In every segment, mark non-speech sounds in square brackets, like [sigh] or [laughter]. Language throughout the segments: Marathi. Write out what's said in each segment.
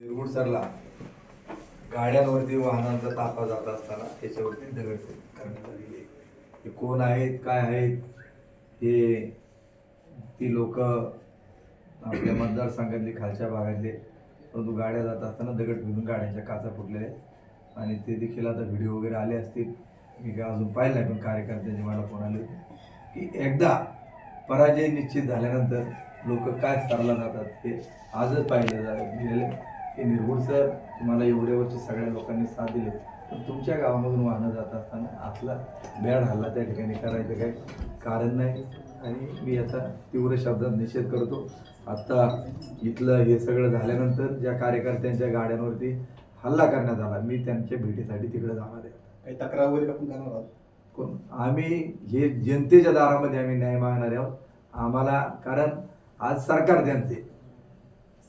सरला गाड्यांवरती वाहनांचा ताफा जात असताना त्याच्यावरती दगडफेक करण्यात आलेली. आहे हे कोण आहेत काय आहेत? हे ती लोक आपल्या मतदारसंघातले खालच्या भागातले. परंतु गाड्या जात असताना दगड फेकून गाड्यांच्या काचा फुटलेल्या आहेत. आणि ते देखील आता व्हिडिओ वगैरे आले असतील. मी काय अजून पाहिलं नाही पण कार्यकर्त्यांचे मला फोन आले की एकदा पराजय निश्चित झाल्यानंतर लोक काय चालला जातात हे आजच पाहिलं जा गेले. की निर्गुण सर तुम्हाला एवढे वर्ष सगळ्या लोकांनी साथ दिली. पण तुमच्या गावामधून वाहनं जात असताना आतला बेड हल्ला त्या ठिकाणी करायचं काही कारण नाही. आणि मी याचा तीव्र शब्दात निषेध करतो. आत्ता इथलं हे सगळं झाल्यानंतर ज्या कार्यकर्त्यांच्या गाड्यांवरती हल्ला करण्यात आला मी त्यांच्या भेटीसाठी तिकडे जाणार आहे. काही तक्रार वगैरे आपण करणार आहोत? कोण? आम्ही हे जनतेच्या दारामध्ये आम्ही न्याय मागणार आहोत. आम्हाला कारण आज सरकार त्यांचे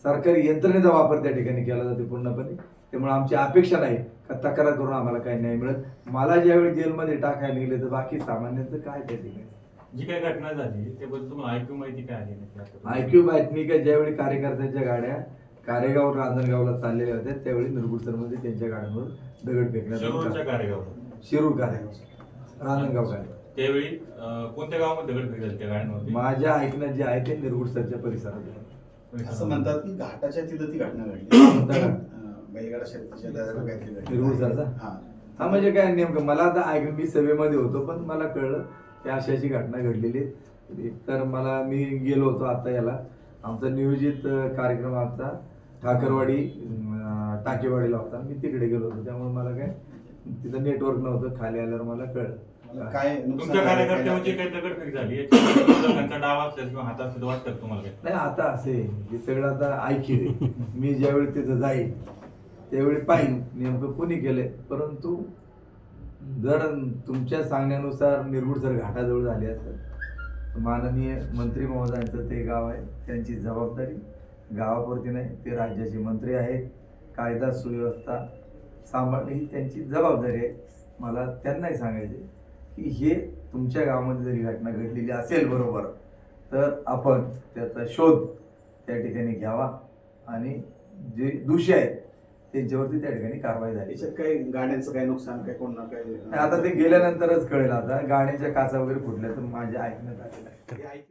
सरकारी यंत्रणेचा वापर त्या ठिकाणी केला जातो पूर्णपणे. त्यामुळे आमची अपेक्षा नाही का तक्रार करून आम्हाला काही नाही मिळत. मला ज्यावेळी जेलमध्ये टाकायला निघले तर बाकी सामान्यांचं काय त्या ठिकाणी? जी काही घटना झाली त्याबद्दल तुम्हाला ऐकू माहिती काय आली? ऐक्यू बातमी का ज्यावेळी कार्यकर्त्यांच्या गाड्या कारेगाव रांजणगावला चाललेल्या होत्या त्यावेळी निरगुडसरमध्ये त्यांच्या गाड्यांवर दगड फेकण्यात. कार्यगाव शिरूर कारेगाव. रांजणगाव कारेगाव. त्यावेळी कोणत्या गावामध्ये दगड फेक त्या गाड्यांवरती? माझ्या ऐकण्यात जे आहे ते निरगुडसरच्या परिसरात. असं म्हणतात की घाटाच्या तिथं ती घटना घडली. [coughs] बैलगाडा शर्यतीच्या? हा. हा. म्हणजे काय नेमकं? मला आता ऐक मी सभेमध्ये होतो पण मला कळलं की अशी अशी घटना घडलेली. तर मला मी गेलो होतो आता याला. आमचा नियोजित कार्यक्रम आमचा ठाकरवाडी टाकेवाडीला होता. मी तिकडे गेलो होतो. त्यामुळे मला काय तिथं नेटवर्क नव्हतं. खाली आल्यावर मला कळलं. काय नुकसान तुमच्या काय काही दगड फेक झाली लोकांचा डाव असल्यास किंवा हात असल्यास वाटतं का तुम्हाला काय नाही आता असे हे सगळं आता ऐकी मी ज्यावेळी तिथं जाईन त्यावेळी पाहिन नेमकं कोणी केलंय. परंतु जर तुमच्या सांगण्यानुसार निरगुडसर घाटाजवळ झाली असेल तर माननीय मंत्री महोदयांचं ते गाव आहे त्यांची जबाबदारी गावापुरती नाही ते राज्याचे मंत्री आहेत कायदा सुव्यवस्था सांभाळणे ही त्यांची जबाबदारी आहे. मला त्यांनाही सांगायचे की हे तुमच्या गावामध्ये जरी घटना घडलेली असेल बरोबर तर आपण त्याचा शोध त्या ठिकाणी घ्यावा आणि जे दोषी आहेत त्यांच्यावरती त्या ठिकाणी कारवाई झाली. काही गाड्यांचं काही नुकसान काही कोणाला काही आता ते गेल्यानंतरच कळेल आता. गाण्याच्या काचा वगैरे फुटल्या तर माझ्या ऐकण्यात आलेलं आहे.